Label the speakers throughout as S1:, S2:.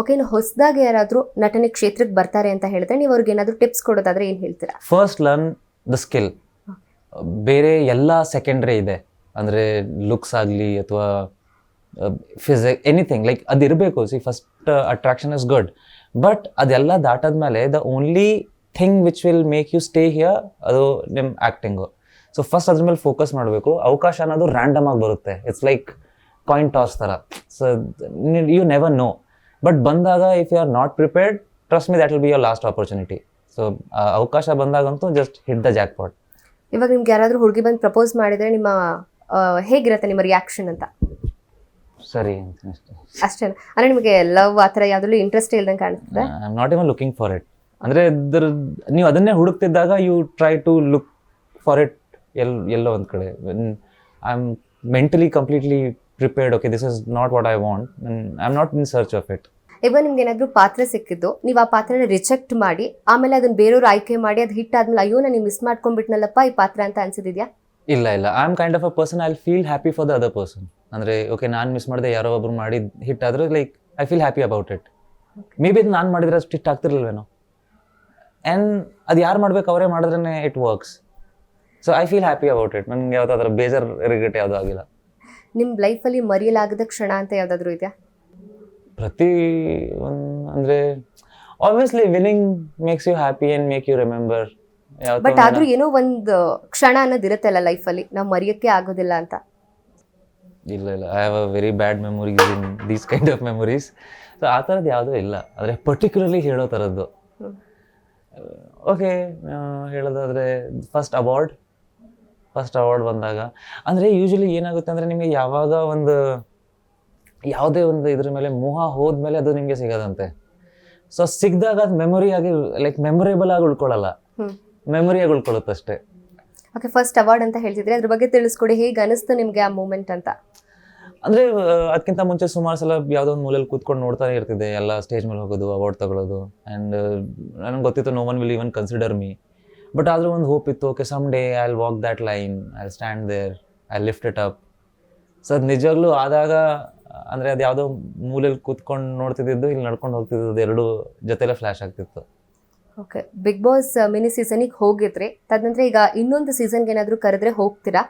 S1: Okay ಇನ್ನು ಹೊಸದಾಗಿ ಯಾರಾದರೂ ನಟನೆ ಕ್ಷೇತ್ರಕ್ಕೆ ಬರ್ತಾರೆ ಅಂತ ಹೇಳಿದ್ರೆ ನೀವು ಅವ್ರಿಗೆ ಏನಾದರೂ ಟಿಪ್ಸ್ ಕೊಡೋದಾದ್ರೆ ಏನು ಹೇಳ್ತೀರಾ?
S2: ಫಸ್ಟ್ ಲರ್ನ್ ದ ಸ್ಕಿಲ್ ಬೇರೆ ಎಲ್ಲ ಸೆಕೆಂಡ್ರಿ ಇದೆ. ಅಂದರೆ ಲುಕ್ಸ್ ಆಗಲಿ ಅಥವಾ ಫಿಸಿಕ್ ಎನಿಥಿಂಗ್ ಲೈಕ್ ಅದು ಇರಬೇಕು see first attraction is good but ಅದೆಲ್ಲ ದಾಟಾದ್ಮೇಲೆ the only thing which will make you stay here ಅದು ನಿಮ್ಮ ಆ್ಯಕ್ಟಿಂಗು ಸೊ ಫಸ್ಟ್ ಅದ್ರ ಮೇಲೆ ಫೋಕಸ್ ಮಾಡಬೇಕು. ಅವಕಾಶ ಅನ್ನೋದು ರ್ಯಾಂಡಮ್ ಆಗಿ ಬರುತ್ತೆ. ಇಟ್ಸ್ ಲೈಕ್ ಕಾಯಿನ್ ಟಾಸ್ ಥರ. So you never know but ಬಂದಾಗ if you are not prepared trust me that will be your last opportunity so ಅವಕಾಶ ಬಂದಾಗಂತೂ just hit the jackpot
S1: ಇವಾಗ ನಿಮ್ಗೆ ಯಾರಾದರೂ ಹುಡುಗಿ ಬಂದು ಪ್ರಪೋಸ್ ಮಾಡಿದರೆ ನಿಮ್ಮ ಹೇಗಿರುತ್ತೆ ನಿಮ್ಮ ರಿಯಾಕ್ಷನ್ ಅಂತ?
S2: ಸರಿ
S1: ಅಷ್ಟೇ ಅಂದ್ರೆ ನಿಮಗೆ ಲವ್ ಆ ಥರ ಯಾವುದಲ್ಲೂ ಇಂಟ್ರೆಸ್ಟ್ ಇಲ್ದಂಗೆ ಕಾಣಿಸ್ತದೆ?
S2: I not even looking for it ಅಂದರೆ ಇದ್ರ ನೀವು ಅದನ್ನೇ ಹುಡುಕ್ತಿದ್ದಾಗ you try to look for it L ಎಲ್ಲೋ ಒಂದು ಕಡೆ. I am mentally completely prepared okay this is not what I want I am not in search of it
S1: ಇವಾಗ ನಿಮ್ಗೆ ಏನಾದರೂ ಪಾತ್ರ ಸಿಕ್ಕಿದ್ದು ನೀವು ಆ ಪಾತ್ರನ ರಿಜೆಕ್ಟ್ ಮಾಡಿ ಆಮೇಲೆ ಅದನ್ನ ಬೇರೆಯವ್ರು ಆಯ್ಕೆ ಮಾಡಿ ಅದು ಹಿಟ್ ಆದ್ಮೇಲೆ ಅಯ್ಯೋ ನಾನು ಮಿಸ್ ಮಾಡ್ಕೊಂಡ್ಬಿಟ್ನಲ್ಲಪ್ಪ ಈ ಪಾತ್ರ ಅಂತ ಅನ್ಸಿದ್ಯಾ
S2: ಇಲ್ಲ ಇಲ್ಲ. I am kind of a person I feel happy for the other person ಅಂದರೆ ಓಕೆ ನಾನು ಮಿಸ್ ಮಾಡಿದೆ ಯಾರೋ ಒಬ್ರು ಮಾಡಿ ಹಿಟ್ ಆದ್ರೆ like I feel happy about it maybe ನಾನು ಮಾಡಿದ್ರೆ ಅಷ್ಟು ಹಿಟ್ ಆಗ್ತಿರ್ಲಿಲ್ವೇನೋ? ಆ್ಯಂಡ್ ಅದು ಯಾರು ಮಾಡ್ಬೇಕು ಅವರೇ ಮಾಡಿದ್ರೆ it works so I feel happy about it ನನಗೆ ಯಾವುದಾದ್ರೂ ಬೇಜಾರ್ ರಿಗ್ರೆಟ್ ಯಾವುದೂ ಆಗಿಲ್ಲ.
S1: ನಿಮ್ಮ ಲೈಫಲ್ಲಿ ಮರೆಯಲಾಗದ ಕ್ಷಣ ಅಂತ ಯಾವುದಾದ್ರೂ ಇದೆಯಾ?
S2: ಪ್ರತಿ ಒಂದು ಅಂದರೆ obviously winning makes you happy and make you remember
S1: but ಆದ್ರೂ ಏನೋ ಒಂದು ಕ್ಷಣ ಅನ್ನೋದು ಇರುತ್ತಲ್ಲ ಲೈಫಲ್ಲಿ ನಾವು ಮರೆಯೋಕ್ಕೆ ಆಗೋದಿಲ್ಲ ಅಂತ.
S2: ಇಲ್ಲ ಇಲ್ಲ. I have a very bad memories in these kind of memories so ಆ ಥರದ್ದು ಯಾವುದೂ ಇಲ್ಲ. ಆದರೆ ಪರ್ಟಿಕ್ಯುಲರ್ಲಿ ಹೇಳೋ ಥರದ್ದು ಓಕೆ ಹೇಳೋದಾದರೆ ಫಸ್ಟ್ ಅವಾರ್ಡ್ ಫಸ್ಟ್ ಅವಾರ್ಡ್ ಬಂದಾಗ. ಅಂದರೆ ಯೂಶ್ವಲಿ ಏನಾಗುತ್ತೆ ಅಂದರೆ ನಿಮಗೆ ಯಾವಾಗ ಒಂದು ಯಾವುದೇ ಒಂದು ಇದ್ರ ಮೇಲೆ ಮೋಹ ಹೋದ್ಮೇಲೆ ಅದು ನಿಮಗೆ ಸಿಗೋದಂತೆ. ಸೊ ಸಿಗ್ದಾಗ ಅದು ಮೆಮೊರಿ ಆಗಿ ಲೈಕ್ ಮೆಮೊರೇಬಲ್ ಆಗಿ ಉಳ್ಕೊಳ್ಳಲ್ಲ.
S1: ಆಗಿ
S2: ಮೆಮೊರಿಯಾಗಿ ಉಳ್ಕೊಳ್ಳುತ್ತಷ್ಟೇ.
S1: ಓಕೆ ಫಸ್ಟ್ ಅವಾರ್ಡ್ ಅಂತ ಹೇಳ್ತಿದ್ರೆ ಅದ್ರ ಬಗ್ಗೆ ತಿಳಿಸ್ಕೊಡಿ ಹೇಗೆ ಅನಿಸ್ತು ನಿಮಗೆ ಆ ಮೂಮೆಂಟ್ ಅಂತ?
S2: ಅಂದರೆ ಅದಕ್ಕಿಂತ ಮುಂಚೆ ಸುಮಾರು ಸಲ ಯಾವುದೋ ಒಂದು ಮೂಲೆಯಲ್ಲಿ ಕೂತ್ಕೊಂಡು ನೋಡ್ತಾನೆ ಇರ್ತಿದ್ದೆ ಎಲ್ಲ ಸ್ಟೇಜ್ ಮೇಲೆ ಹೋಗೋದು ಅವಾರ್ಡ್ ತಗೊಳ್ಳೋದು ಆ್ಯಂಡ್ ನನಗೆ ಗೊತ್ತಿತ್ತು no one will even consider me but ಆದರೂ ಒಂದು ಹೋಪ್ ಇತ್ತು okay someday I walk that line I stand there I lift it up so ಅದು ನಿಜವಾಗ್ಲೂ ಆದಾಗ ಅಂದರೆ ಅದು ಯಾವುದೋ ಮೂಲೆಯಲ್ಲಿ ಕೂತ್ಕೊಂಡು ನೋಡ್ತಿದ್ದು ಇಲ್ಲಿ ನಡ್ಕೊಂಡು ಹೋಗ್ತಿದ್ದು ಎರಡು ಜೊತೆಲೆ ಫ್ಲ್ಯಾಶ್ ಆಗ್ತಿತ್ತು.
S1: ಓಕೆ ಬಿಗ್ ಬಾಸ್ ಮಿನಿ ಸೀಸನಿಗೆ ಹೋಗಿದ್ರೆ. ತದನಂತರ ಈಗ ಇನ್ನೊಂದು ಸೀಸನ್ಗೆ ಏನಾದರೂ ಕರೆದ್ರೆ ಹೋಗ್ತೀರಾ?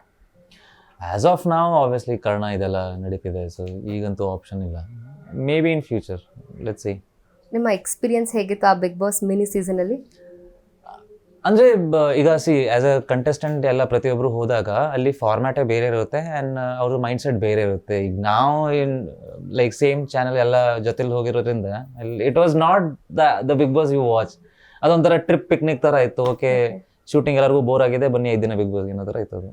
S2: ಆ್ಯಸ್ ಆಫ್ ನಾವು ಆಬ್ವಿಯಸ್ಲಿ ಕರ್ಣ ಇದೆಲ್ಲ ನಡೀತಿದೆ ಸೊ ಈಗಂತೂ ಆಪ್ಷನ್ ಇಲ್ಲ. Maybe in future let's see
S1: ನಿಮ್ಮ ಎಕ್ಸ್ಪೀರಿಯನ್ಸ್ ಹೇಗಿತ್ತು ಆ ಬಿಗ್ ಬಾಸ್ ಮಿನಿ ಸೀಸನಲ್ಲಿ
S2: ಅಂದರೆ ಈಗ ಸಿ ಆ್ಯಸ್ ಅ ಕಂಟೆಸ್ಟೆಂಟ್ ಎಲ್ಲ ಪ್ರತಿಯೊಬ್ಬರು ಹೋದಾಗ ಅಲ್ಲಿ ಫಾರ್ಮ್ಯಾಟೇ ಬೇರೆ ಇರುತ್ತೆ ಆ್ಯಂಡ್ ಅವ್ರ ಮೈಂಡ್ ಸೆಟ್ ಬೇರೆ ಇರುತ್ತೆ. ಈಗ ನಾವು ಇನ್ ಲೈಕ್ ಸೇಮ್ ಚಾನಲ್ ಎಲ್ಲ ಜೊತೆಲಿ ಹೋಗಿರೋದ್ರಿಂದ it was not the the Bigg Boss you watch ಅದೊಂಥರ ಟ್ರಿಪ್ ಪಿಕ್ನಿಕ್ ಥರ ಇತ್ತು. ಓಕೆ ಶೂಟಿಂಗ್ ಎಲ್ಲರಿಗೂ ಬೋರ್ ಆಗಿದೆ ಬನ್ನಿ ಐದು ದಿನ ಬಿಗ್ ಬಾಸ್ ಏನೋ ಥರ ಇತ್ತು ಅದು.